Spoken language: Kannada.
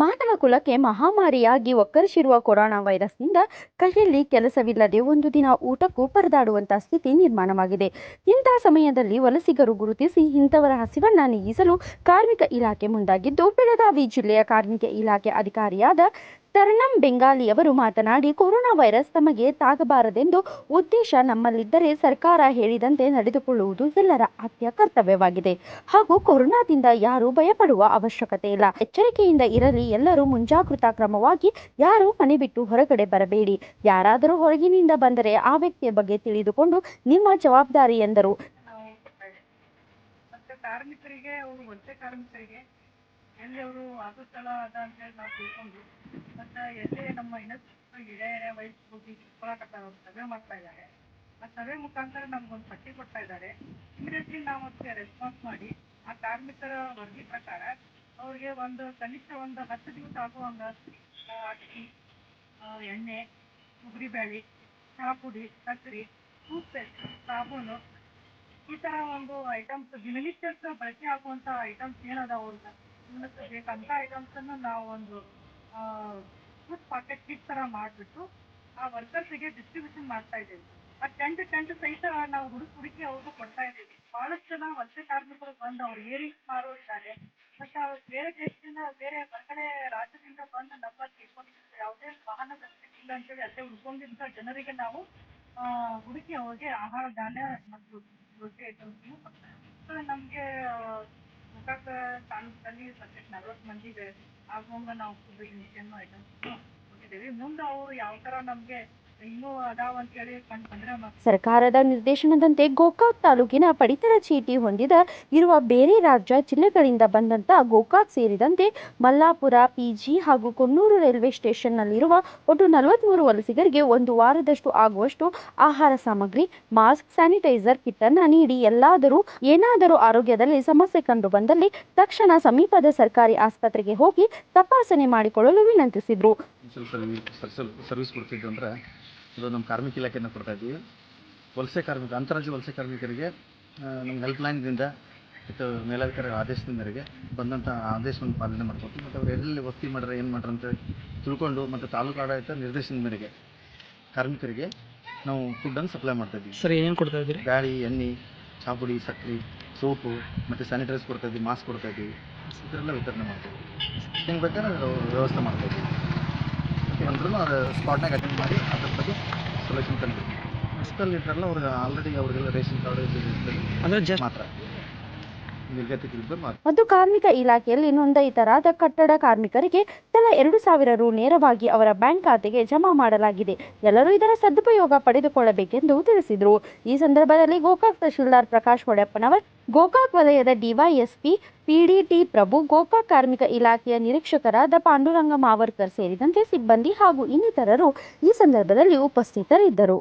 ಮಾನವ ಕುಲಕ್ಕೆ ಮಹಾಮಾರಿಯಾಗಿ ಒಕ್ಕರಿಸಿರುವ ಕೊರೋನಾ ವೈರಸ್ನಿಂದ ಕೈಯಲ್ಲಿ ಕೆಲಸವಿಲ್ಲದೆ ಒಂದು ದಿನ ಊಟಕ್ಕೂ ಪರದಾಡುವಂತಹ ಸ್ಥಿತಿ ನಿರ್ಮಾಣವಾಗಿದೆ. ಇಂತಹ ಸಮಯದಲ್ಲಿ ವಲಸಿಗರು ಗುರುತಿಸಿ ಇಂಥವರ ಹಸಿವನ್ನ ನೀಗಿಸಲು ಕಾರ್ಮಿಕ ಇಲಾಖೆ ಮುಂದಾಗಿದ್ದು, ಬೆಳಗಾವಿ ಜಿಲ್ಲೆಯ ಕಾರ್ಮಿಕ ಇಲಾಖೆ ಅಧಿಕಾರಿಯಾದ ತರಣಂ ಬೆಂಗಾಲಿಯವರು ಮಾತನಾಡಿ, ಕೊರೋನಾ ವೈರಸ್ ತಮಗೆ ತಾಗಬಾರದೆಂದು ಉದ್ದೇಶ ನಮ್ಮಲ್ಲಿದ್ದರೆ ಸರ್ಕಾರ ಹೇಳಿದಂತೆ ನಡೆದುಕೊಳ್ಳುವುದು ಎಲ್ಲರ ಆದ್ಯ ಕರ್ತವ್ಯವಾಗಿದೆ. ಹಾಗೂ ಕೊರೋನಾದಿಂದ ಯಾರೂ ಭಯಪಡುವ ಅವಶ್ಯಕತೆ ಇಲ್ಲ. ಎಚ್ಚರಿಕೆಯಿಂದ ಇರಲಿ, ಎಲ್ಲರೂ ಮುಂಜಾಗ್ರತಾ ಕ್ರಮವಾಗಿ ಯಾರೂ ಮನೆ ಬಿಟ್ಟು ಹೊರಗಡೆ ಬರಬೇಡಿ. ಯಾರಾದರೂ ಹೊರಗಿನಿಂದ ಬಂದರೆ ಆ ವ್ಯಕ್ತಿಯ ಬಗ್ಗೆ ತಿಳಿದುಕೊಂಡು ನಿಮ್ಮ ಜವಾಬ್ದಾರಿ ಎಂದರು. ಕಾರ್ಮಿಕರಿಗೆ ಕಾರ್ಮಿಕರಿಗೆ, ಎಲ್ಲಿ ಅವರು ಅದ ಅಂತ ಹೇಳಿ ನಾವು ತಿಳ್ಕೊಂಡು ಮತ್ತೆ ಎಲ್ಲಿ ನಮ್ಮ ಇನ್ನಷ್ಟು ಹಿರಿಯ ವಯಸ್ಸು ಹೋಗಿ ಅವ್ರು ಸರ್ವೆ ಮಾಡ್ತಾ ಇದ್ದಾರೆ. ಆ ಸರ್ವೆ ಮುಖಾಂತರ ನಮ್ಗೊಂದು ಪಟ್ಟಿ ಕೊಡ್ತಾ ಇದ್ದಾರೆ. ಇಮಿಡಿಯೇಟ್ಲಿ ನಾವು ಅದಕ್ಕೆ ರೆಸ್ಪಾನ್ಸ್ ಮಾಡಿ, ಆ ಕಾರ್ಮಿಕರ ವರದಿ ಪ್ರಕಾರ ಅವ್ರಿಗೆ ಒಂದು ಕನಿಷ್ಠ ಒಂದು ಹತ್ತು ದಿವಸ ಆಗುವಂಗ ಅಕ್ಕಿ ಎಣ್ಣೆ ತೊಗರಿಬೇಳೆ ಚಹಾ ಪುಡಿ ಸಕ್ಕರೆ ಟೂತ್ಪೇಸ್ಟ್ ಸಾಬೂನು, ಈ ತರ ಒಂದು ಐಟಮ್ಸ್ ದಿನನಿತ್ಯ ಬಳಕೆ ಆಗುವಂತ ಐಟಮ್ಸ್ ಏನದಾವ ಅಂತ ಬೇಕಂತ ಐಟಮ್ಸ್ ಅನ್ನು ನಾವು ಒಂದು ಫುಡ್ ಪಾಕೆಟ್ ಕಿಟ್ ತರ ಮಾಡಿಬಿಟ್ಟು ಆ ವರ್ಕರ್ಸ್ಗೆ ಡಿಸ್ಟ್ರಿಬ್ಯೂಷನ್ ಮಾಡ್ತಾ ಇದ್ದೀವಿ. ಆ ಟೆಂಟ್ ಟೆಂಟ್ ಸಹಿತ ನಾವು ಹುಡುಕಿ ಹುಡುಕಿ ಅವ್ರಿಗೂ ಕೊಡ್ತಾ ಇದ್ದೀವಿ. ಬಹಳಷ್ಟು ಜನ ವಲಸೆ ಕಾರ್ಮಿಕರು ಬಂದು ಅವ್ರು ಏರಿಂಗ್ ಮಾರೋ ಇದ್ದಾರೆ. ಮತ್ತೆ ಅವ್ರು ಬೇರೆ ದೇಶದಿಂದ ಬೇರೆ ಹೊರಗಡೆ ರಾಜ್ಯದಿಂದ ಬಂದು ನಮ್ಮಲ್ಲಿ ಯಾವುದೇ ವಾಹನ ವ್ಯವಸ್ಥೆ ಇಲ್ಲ ಅಂತೇಳಿ ಅಲ್ಲೇ ಉಳ್ಕೊಂಡಿದ್ದ ಜನರಿಗೆ ನಾವು ಹುಡುಕಿ ಅವ್ರಿಗೆ ಆಹಾರ, ಧಾನ್ಯ ಮತ್ತು ರೊಟ್ಟಿ ಐಟಮ್ಸ್ನು ಸೊ ನಮಗೆ ಗೋಕಾಕ ತಾಲೂಕಲ್ಲಿ ಸದ್ಯಕ್ಕೆ ನಲ್ವತ್ತು ಮಂದಿಗೆ ಆಗುವಂಗ ನಾವು ಐಟಮ್ಸ್ ಕೊಟ್ಟಿದ್ದೀವಿ ಮುಂದೆ ಅವರು ಯಾವ ಥರ ನಮಗೆ ಸರ್ಕಾರದ ನಿರ್ದೇಶನದಂತೆ ಗೋಕಾಕ್ ತಾಲೂಕಿನ ಪಡಿತರ ಚೀಟಿ ಹೊಂದಿದ ಇರುವ ಬೇರೆ ರಾಜ್ಯ ಜಿಲ್ಲೆಗಳಿಂದ ಬಂದಂತ ಗೋಕಾಕ್ ಸೇರಿದಂತೆ ಮಲ್ಲಾಪುರ, ಪಿಜಿ ಹಾಗೂ ಕೊನ್ನೂರು ರೈಲ್ವೆ ಸ್ಟೇಷನ್ನಲ್ಲಿರುವ ಒಟ್ಟು ನಲವತ್ಮೂರು ವಲಸಿಗರಿಗೆ ಒಂದು ವಾರದಷ್ಟು ಆಗುವಷ್ಟು ಆಹಾರ ಸಾಮಗ್ರಿ, ಮಾಸ್ಕ್, ಸ್ಯಾನಿಟೈಸರ್ ಕಿಟ್ ಅನ್ನ ನೀಡಿ ಎಲ್ಲಾದರೂ ಏನಾದರೂ ಆರೋಗ್ಯದಲ್ಲಿ ಸಮಸ್ಯೆ ಕಂಡು ಬಂದಲ್ಲಿ ತಕ್ಷಣ ಸಮೀಪದ ಸರ್ಕಾರಿ ಆಸ್ಪತ್ರೆಗೆ ಹೋಗಿ ತಪಾಸಣೆ ಮಾಡಿಕೊಳ್ಳಲು ವಿನಂತಿಸಿದ್ರು. ಸ್ವಲ್ಪ ಸರ್ವಿಸ್ ಸರ್ವಿಸ್ ಕೊಡ್ತಿದ್ದು ಅಂದರೆ ಇದು ನಮ್ಮ ಕಾರ್ಮಿಕ ಇಲಾಖೆಯನ್ನು ಕೊಡ್ತಾ ಇದ್ವಿ. ವಲಸೆ ಕಾರ್ಮಿಕ ಅಂತಾರಾಜ್ಯ ವಲಸೆ ಕಾರ್ಮಿಕರಿಗೆ ನಮ್ಮ ಹೆಲ್ಪ್ಲೈನ್ದಿಂದ ಮತ್ತು ಮೇಲಾಧಿಕಾರಿ ಆದೇಶದ ಮೇರೆಗೆ ಬಂದಂಥ ಆದೇಶವನ್ನು ಪಾಲನೆ ಮಾಡ್ಕೊತೀವಿ ಮತ್ತು ಅವ್ರು ಎಲ್ಲಿ ವಸತಿ ಮಾಡ್ರೆ ಏನು ಮಾಡ್ರೆ ಅಂತ ತಿಳ್ಕೊಂಡು ಮತ್ತು ತಾಲೂಕು ಆಡಳಿತ ನಿರ್ದೇಶನದ ಮೇರೆಗೆ ಕಾರ್ಮಿಕರಿಗೆ ನಾವು ಫುಡ್ಡನ್ನು ಸಪ್ಲೈ ಮಾಡ್ತಾ ಇದ್ದೀವಿ. ಸರ್ ಏನೇನು ಕೊಡ್ತಾ ಇದ್ದೀರಿ? ಗಾಳಿ ಎಣ್ಣೆ ಚಾಪುಡಿ ಸಕ್ಕರೆ ಸೋಪು ಮತ್ತು ಸ್ಯಾನಿಟೈಸ್ ಕೊಡ್ತಾ ಇದ್ದೀವಿ ಮಾಸ್ಕ್ ಕೊಡ್ತಾ ಇದ್ದೀವಿ. ಇದರೆಲ್ಲ ವಿತರಣೆ ಮಾಡ್ತೀವಿ ಹೆಂಗೆ ಬೇಕಾದ್ರೆ ವ್ಯವಸ್ಥೆ ಮಾಡ್ತಾ ಅಂದ್ರೂ ಅದು ಸ್ಪಾಟ್ನಾಗ ಅಟೆಂಡ್ ಮಾಡಿ ಅದ್ರ ಬಗ್ಗೆ ಸೊಲ್ಯೂಷನ್ ತಂದ್ರು ಹಾಸ್ಪಿಟಲ್ ಇದ್ರಲ್ಲ ಅವ್ರಿಗೆ ಆಲ್ರೆಡಿ ಅವ್ರಿಗೆಲ್ಲ ರೇಷನ್ ಕಾರ್ಡ್ ಅಂದರೆ ಜಸ್ಟ್ ಮಾತ್ರ. ಮತ್ತು ಕಾರ್ಮಿಕ ಇಲಾಖೆಯಲ್ಲಿ ನೋಂದಾಯಿತರಾದ ಕಟ್ಟಡ ಕಾರ್ಮಿಕರಿಗೆ ತಲಾ ಎರಡು ಸಾವಿರ ರು ನೇರವಾಗಿ ಅವರ ಬ್ಯಾಂಕ್ ಖಾತೆಗೆ ಜಮಾ ಮಾಡಲಾಗಿದೆ. ಎಲ್ಲರೂ ಇದರ ಸದುಪಯೋಗ ಪಡೆದುಕೊಳ್ಳಬೇಕೆಂದು ತಿಳಿಸಿದರು. ಈ ಸಂದರ್ಭದಲ್ಲಿ ಗೋಕಾಕ್ ತಹಶೀಲ್ದಾರ್ ಪ್ರಕಾಶ್ ಹೊಡೆಪ್ಪನವರ್ ಗೋಕಾಕ್ ವಲಯದ ಡಿವೈಎಸ್ಪಿ ಪಿಡಿಟಿ ಪ್ರಭು, ಗೋಕಾಕ್ ಕಾರ್ಮಿಕ ಇಲಾಖೆಯ ನಿರೀಕ್ಷಕರಾದ ಪಾಂಡುರಂಗ ಮಾವರ್ಕರ್ ಸೇರಿದಂತೆ ಸಿಬ್ಬಂದಿ ಹಾಗೂ ಇನ್ನಿತರರು ಈ ಸಂದರ್ಭದಲ್ಲಿ ಉಪಸ್ಥಿತರಿದ್ದರು.